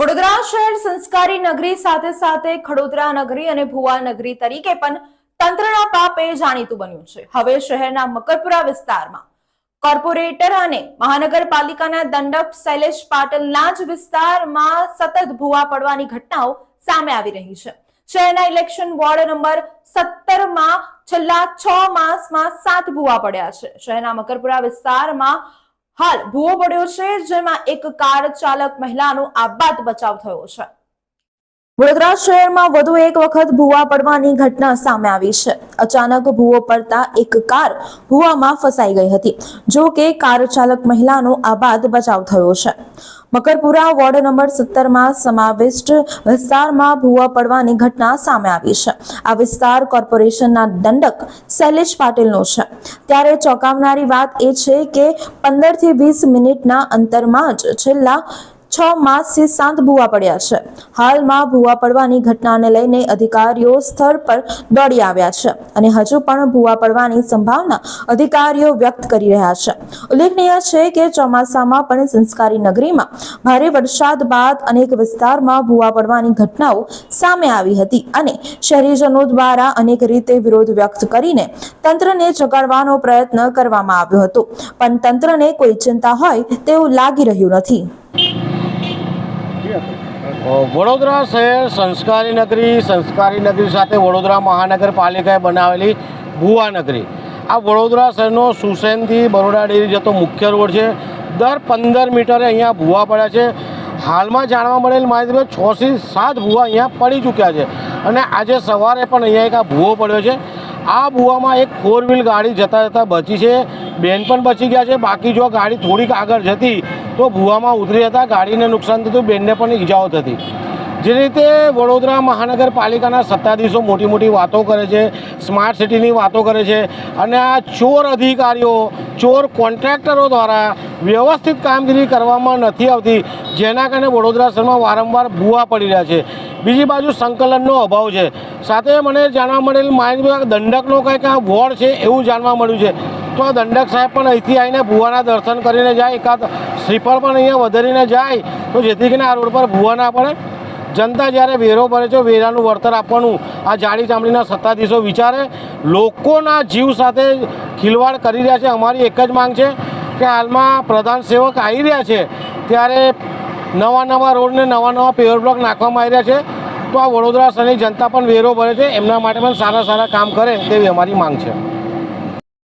વડોદરા શહેર સંસ્કારી નગરી સાથે સાથે ખડોદરા નગરી અને ભુવા નગરી તરીકે પણ તંત્રના પાપે જાણીતું બન્યું છે. હવે શહેરના મકરપુરા વિસ્તારમાં કોર્પોરેટર અને મહાનગરપાલિકાના દંડક શૈલેષ પાટલના જ વિસ્તારમાં સતત ભૂવા પડવાની ઘટનાઓ સામે આવી રહી છે. શહેરના ઇલેક્શન વોર્ડ નંબર સત્તરમાં છેલ્લા છ માસમાં સાત ભૂવા પડ્યા છે. શહેરના મકરપુરા વિસ્તારમાં હાલ ભૂવો પડ્યો છે જેમાં એક કાર ચાલક મહિલાનો આબાદ બચાવ થયો છે. વડોદરા શહેરમાં વધુ એક વખત ભૂવા પડવાની ઘટના સામે આવી છે. અચાનક ભૂવો પડતા એક કાર ભૂવામાં ફસાઈ ગઈ હતી. જો કે કાર ચાલક મહિલાનો આબાદ બચાવ થયો છે. મકરપુરા વોર્ડ નંબર સત્તરમાં સમાવિષ્ટ વિસ્તારમાં ભૂવા પડવાની ઘટના સામે આવી છે. આ વિસ્તાર કોર્પોરેશનના દંડક શૈલેષ પાટીલનો છે. ત્યારે ચોંકાવનારી વાત એ છે કે પંદરથી વીસ મિનિટના અંતરમાં જ છેલ્લા છ માસથી શાંત ભૂવા પડ્યા છે. હાલમાં ભૂવા પડવાની ઘટનાને લઈને અધિકારીઓ સ્થળ પર દોડી આવ્યા છે અને હજુ પણ ભૂવા પડવાની સંભાવના અધિકારીઓ વ્યક્ત કરી રહ્યા છે. ઉલ્લેખનીય છે કે ચોમાસામાં પણ સંસ્કારી નગરીમાં ભારે વરસાદ બાદ અનેક વિસ્તારમાં ભૂવા પડવાની ઘટનાઓ સામે આવી હતી અને શહેરીજનો દ્વારા અનેક રીતે વિરોધ વ્યક્ત કરીને તંત્રને જગાડવાનો પ્રયત્ન કરવામાં આવ્યો હતો. પણ તંત્રને કોઈ ચિંતા હોય તેવું લાગી રહ્યું નથી. વડોદરા શહેર સંસ્કારી નગરી સંસ્કારી નગરી સાથે વડોદરા મહાનગરપાલિકાએ બનાવેલી ભુવાનગરી આ વડોદરા શહેરનો સુસેનથી બરોડા ડેરી જતો મુખ્ય રોડ છે. દર પંદર મીટરે અહીંયા ભૂવા પડ્યા છે. હાલમાં જાણવા મળેલ માહિતી છથી સાત ભૂવા અહીંયા પડી ચૂક્યા છે. અને આજે સવારે પણ અહીંયા એક આ ભૂવો પડ્યો છે. આ ભૂવામાં એક ફોર વ્હીલ ગાડી જતાં જતાં બચી છે. બેન પણ બચી ગયા છે. બાકી જો ગાડી થોડીક આગળ જતી, તો ભૂવામાં ઉતરી હતા ગાડીને નુકસાન થતું, બેનને પણ ઈજાઓ થતી. જે રીતે વડોદરા મહાનગરપાલિકાના સત્તાધીશો મોટી મોટી વાતો કરે છે સ્માર્ટ સિટીની વાતો કરે છે, અને આ ચોર અધિકારીઓ, ચોર કોન્ટ્રાક્ટરો દ્વારા વ્યવસ્થિત કામગીરી કરવામાં નથી આવતી, જેના કારણે વડોદરા શહેરમાં વારંવાર ભૂવા પડી રહ્યા છે. બીજી બાજુ સંકલનનો અભાવ છે. સાથે મને જાણવા મળેલ માહિતી દંડકનો કંઈક આ વોર્ડ છે એવું જાણવા મળ્યું છે. તો આ દંડક સાહેબ પણ અહીંથી આવીને ભુવાના દર્શન કરીને જાય, એકાદ શ્રીફળ પણ અહીંયા વધારીને જાય. તો જેથી કરીને આ રોડ પર ભુવાના પડે જનતા જ્યારે વેરો ભરે છે, વેરાનું વળતર આપવાનું આ જાડી ચામડીના સત્તાધીશો વિચારે. લોકોના જીવ સાથે ખિલવાડ કરી રહ્યા છે. અમારી એક જ માંગ છે કે હાલમાં પ્રધાન સેવક આવી રહ્યા છે, ત્યારે નવા નવા રોડને નવા નવા પેવર બ્લોક નાખવામાં આવી રહ્યા છે. તો આ વડોદરા શહેરની જનતા પણ વેરો ભરે છે. એમના માટે પણ સારા સારા કામ કરે તેવી અમારી માંગ છે.